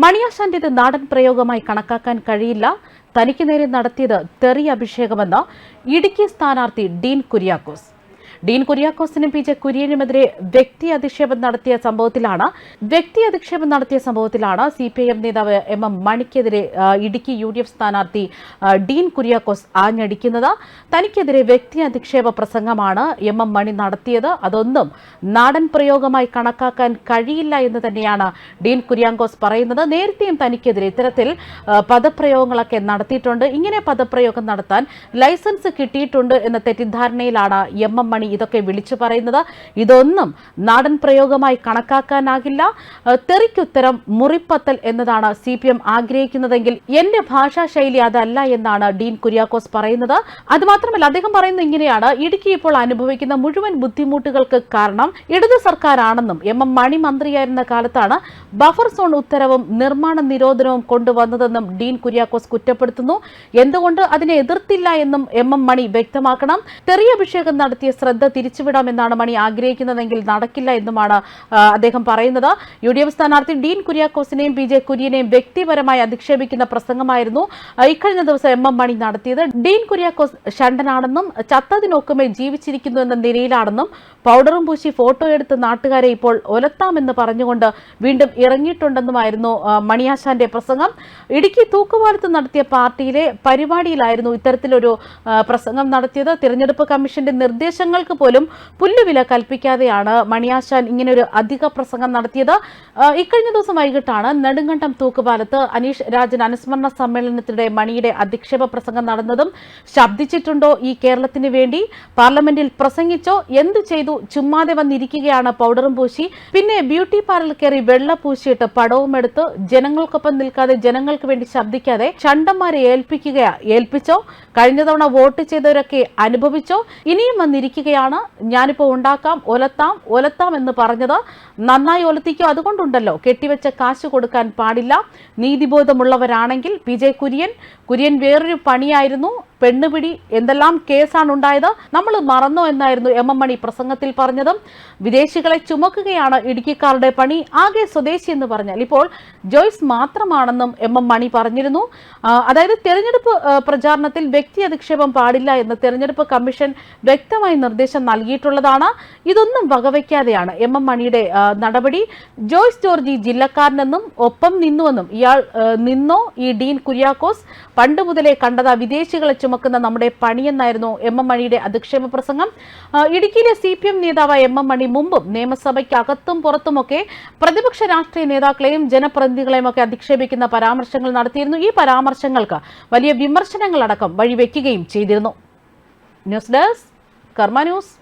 മണിയാശാന്റേത് നാടൻ പ്രയോഗമായി കണക്കാക്കാൻ കഴിയില്ല. തനിക്ക് നേരെ നടത്തിയത് തെറി അഭിഷേകമെന്ന് ഇടുക്കി സ്ഥാനാർത്ഥി ഡീൻ കുര്യാക്കോസ്. ഡീൻ കുര്യാക്കോസിനും പി ജെ കുര്യനുമെതിരെ വ്യക്തി അധിക്ഷേപം നടത്തിയ സംഭവത്തിലാണ്. വ്യക്തി അധിക്ഷേപം നടത്തിയ സംഭവത്തിലാണ് സി പി ഐ എം നേതാവ് എം എം മണിക്കെതിരെ ഇടുക്കി യു ഡി എഫ് സ്ഥാനാർത്ഥി ഡീൻ കുര്യാക്കോസ് ആഞ്ഞടിക്കുന്നത്. തനിക്കെതിരെ വ്യക്തി അധിക്ഷേപ പ്രസംഗമാണ് എം എം മണി നടത്തിയത്. അതൊന്നും നാടൻ പ്രയോഗമായി കണക്കാക്കാൻ കഴിയില്ല എന്ന് തന്നെയാണ് ഡീൻ കുര്യാങ്കോസ് പറയുന്നത്. നേരത്തെയും തനിക്കെതിരെ ഇത്തരത്തിൽ പദപ്രയോഗങ്ങളൊക്കെ നടത്തിയിട്ടുണ്ട്. ഇങ്ങനെ പദപ്രയോഗം നടത്താൻ ലൈസൻസ് കിട്ടിയിട്ടുണ്ട് എന്ന തെറ്റിദ്ധാരണയിലാണ് എം എം മണി ഇതൊക്കെ വിളിച്ചു പറയുന്നത്. ഇതൊന്നും നാടൻ പ്രയോഗമായി കണക്കാക്കാനാകില്ല. തെറിക്കുത്തരം മുറിപ്പത്തൽ എന്നതാണ് സി പി എം ആഗ്രഹിക്കുന്നതെങ്കിൽ എന്റെ ഭാഷാശൈലി അതല്ല എന്നാണ് ഡീൻ കുര്യാക്കോസ് പറയുന്നത്. അതുമാത്രമല്ല അദ്ദേഹം പറയുന്നത് ഇങ്ങനെയാണ്. ഇടുക്കി ഇപ്പോൾ അനുഭവിക്കുന്ന മുഴുവൻ ബുദ്ധിമുട്ടുകൾക്ക് കാരണം ഇടതു സർക്കാരാണെന്നും എം എം മണി മന്ത്രിയായിരുന്ന കാലത്താണ് ബഫർ സോൺ ഉത്തരവും നിർമ്മാണ നിരോധനവും കൊണ്ടുവന്നതെന്നും ഡീൻ കുര്യാക്കോസ് കുറ്റപ്പെടുത്തുന്നു. എന്തുകൊണ്ട് അതിനെ എതിർത്തില്ല എന്നും എം എം മണി വ്യക്തമാക്കണം. തെറിയഭിഷേകം നടത്തിയ ശ്രദ്ധ തിരിച്ചുവിടാമെന്നാണ് മണി ആഗ്രഹിക്കുന്നതെങ്കിൽ നടക്കില്ല എന്നുമാണ് അദ്ദേഹം പറയുന്നത്. യു ഡി എഫ് സ്ഥാനാർത്ഥി ഡീൻ കുര്യാക്കോസിനെയും പി ജെ കുര്യനെയും വ്യക്തിപരമായി അധിക്ഷേപിക്കുന്ന പ്രസംഗമായിരുന്നു ഇക്കഴിഞ്ഞ ദിവസം എം എം മണി നടത്തിയത്. ഡീൻ കുര്യാക്കോസ് ഷണ്ടനാണെന്നും ചത്തതിനൊക്കുമേ ജീവിച്ചിരിക്കുന്നു എന്ന നിലയിലാണെന്നും പൗഡറും പൂശി ഫോട്ടോ എടുത്ത് നാട്ടുകാരെ ഇപ്പോൾ ഒലത്താമെന്ന് പറഞ്ഞുകൊണ്ട് വീണ്ടും ഇറങ്ങിയിട്ടുണ്ടെന്നുമായിരുന്നു മണിയാശാന്റെ പ്രസംഗം. ഇടുക്കി തൂക്കുപാലത്ത് നടത്തിയ പാർട്ടിയിലെ പരിപാടിയിലായിരുന്നു ഇത്തരത്തിലൊരു പ്രസംഗം നടത്തിയത്. തിരഞ്ഞെടുപ്പ് കമ്മീഷന്റെ നിർദ്ദേശങ്ങൾക്ക് പോലും പുല്ലുവില കൽപ്പിക്കാതെയാണ് മണിയാശാൻ ഇങ്ങനൊരു അധിക പ്രസംഗം നടത്തിയത്. ഇക്കഴിഞ്ഞ ദിവസം വൈകിട്ടാണ് നെടുങ്കണ്ടം തൂക്കുപാലത്ത് അനീഷ് രാജൻ അനുസ്മരണ സമ്മേളനത്തിനിടെ മണിയുടെ അധിക്ഷേപ പ്രസംഗം നടന്നതും ശബ്ദിച്ചിട്ടുണ്ടോ ഈ കേരളത്തിന് വേണ്ടി? പാർലമെന്റിൽ പ്രസംഗിച്ചോ? എന്തു ചെയ്തു? ചുമ്മാതെ വന്നിരിക്കുകയാണ് പൗഡറും പൂശി. പിന്നെ ബ്യൂട്ടി പാർലർ കയറി വെള്ള പൂശിയിട്ട് പടവും എടുത്ത് ജനങ്ങൾക്കൊപ്പം നിൽക്കാതെ ജനങ്ങൾക്ക് വേണ്ടി ശബ്ദിക്കാതെ ചണ്ടന്മാരെ ഏൽപ്പിക്കുകയാ ഏൽപ്പിച്ചോ? കഴിഞ്ഞ തവണ വോട്ട് ചെയ്തവരൊക്കെ അനുഭവിച്ചോ? ഇനിയും വന്നിരിക്കുകയാണ് ഞാനിപ്പോൾ ഉണ്ടാക്കാം ഒലത്താം ഒലത്താം എന്ന് പറഞ്ഞത് നന്നായി ഒലത്തിക്കോ? അതുകൊണ്ടുണ്ടല്ലോ. കെട്ടിവെച്ച കാശ് കൊടുക്കാൻ പാടില്ല. നീതിബോധമുള്ളവരാണെങ്കിൽ പി ജെ കുര്യൻ കുര്യൻ വേറൊരു പണിയായിരുന്നു. പെണ്ണുപിടി എന്തെല്ലാം കേസാണ് ഉണ്ടായത് നമ്മൾ മറന്നോ എന്നായിരുന്നു എം എം മണി പ്രസംഗത്തിൽ പറഞ്ഞതും. വിദേശികളെ ചുമക്കുകയാണ് ഇടുക്കിക്കാരുടെ പണി. ആകെ സ്വദേശി എന്ന് പറഞ്ഞാൽ ഇപ്പോൾ ജോയ്സ് മാത്രമാണെന്നും എം എം മണി പറഞ്ഞിരുന്നു. അതായത് തെരഞ്ഞെടുപ്പ് പ്രചാരണത്തിൽ വ്യക്തി അധിക്ഷേപം പാടില്ല എന്ന് തെരഞ്ഞെടുപ്പ് കമ്മീഷൻ വ്യക്തമായി നിർദ്ദേശം നൽകിയിട്ടുള്ളതാണ്. ഇതൊന്നും വകവയ്ക്കാതെയാണ് എം എം മണിയുടെ നടപടി. ജോയ്സ് ജോർജ് ജില്ലക്കാരനെന്നും ഒപ്പം നിന്നുവെന്നും ഇയാൾ നിന്നോ ഈ ഡീൻ കുര്യാക്കോസ് പണ്ട് മുതലേ കണ്ടതാ വിദേശികളെ ചുമക്കുന്ന നമ്മുടെ പണിയെന്നായിരുന്നു എം എം മണിയുടെ അധിക്ഷേപ പ്രസംഗം. ഇടുക്കിയിലെ സി പി എം നേതാവായ എം എം മണി മുമ്പും നിയമസഭയ്ക്കകത്തും പുറത്തുമൊക്കെ പ്രതിപക്ഷ രാഷ്ട്രീയ നേതാക്കളെയും ജനപ്രതിനിധികളെയും ഒക്കെ അധിക്ഷേപിക്കുന്ന പരാമർശങ്ങൾ നടത്തിയിരുന്നു. ഈ പരാമർശങ്ങൾക്ക് വലിയ വിമർശനങ്ങളടക്കം വഴിവെക്കുകയും ചെയ്തിരുന്നു. News desk Karma news.